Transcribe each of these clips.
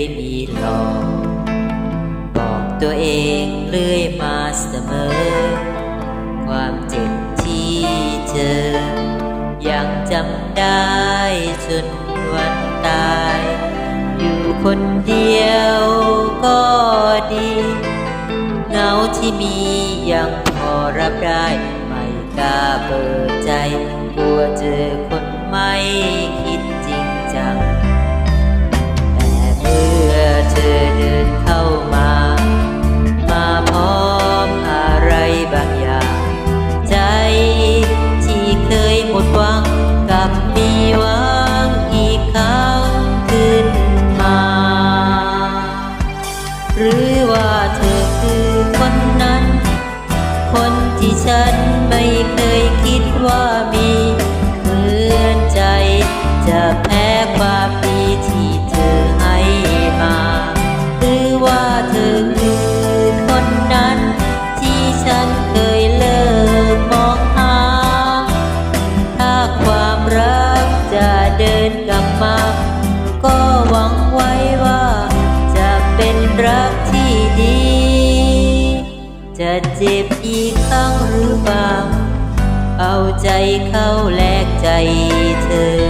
ยมีหลอกบอกตัวเองเรื่อยมาเสมอ ความเจ็บที่เจอ ยังจำได้จนวันตาย อยู่คนเดียวก็ดีเงาที่มียังพอรับได้ไม่กล้าเปิดใจกลัวเจอคนไม่คิด หรือว่าเธอคือคนนั้น คนที่ฉันไม่เคยคิดว่ามี เจ็บอีกครั้งหรือเปล่า เอาใจเข้าแลกใจเธอ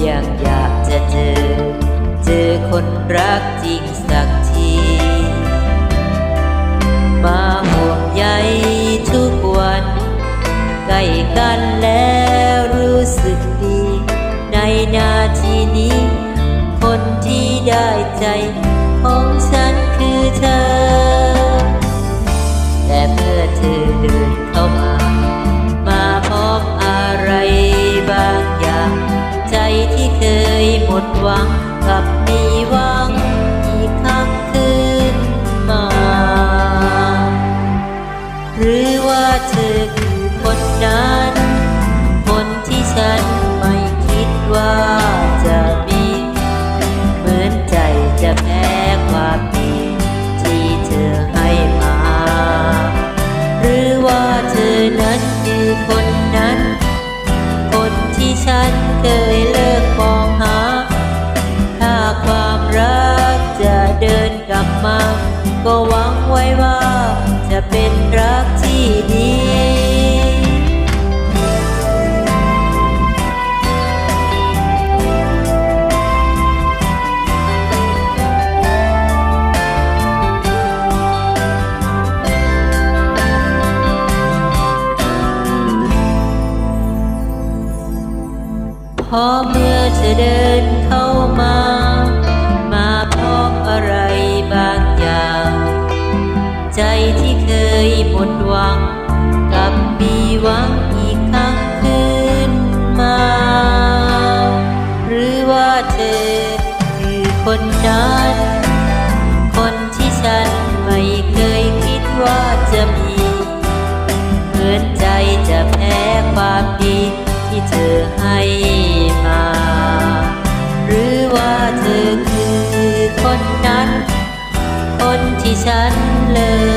อยังอยากจะเจอ เจอคนรักจริงสักที มาห่วงใยทุกวันใกล้กันแล้วรู้สึกดี ในนาทีนี้ ดหวังกลับมีหวังอีกครั้งขึ้นมา หรือว่าเธอคือคนนั้น คนที่ฉันไม่คิดว่าจะมี เหมือนใจจะแพ้ความดีที่เธอให้มา หรือว่าเธอนั้นคือคนนั้น คนที่ฉันเคย พอเมื่อเธอเดินเข้ามามา เคยหมดหวังกลับมีหวังอีกครั้งขึ้นมา หรือว่าเธอคือคนนั้น คนที่ฉันไม่เคยคิดว่าจะมีเหมือนใจจะแพ้ความดีที่เธอให้มา หรือว่าเธอคือคนนั้น คนที่ฉันเลิก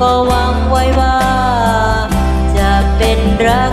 ก็หวังไว้ว่า จะเป็นรัก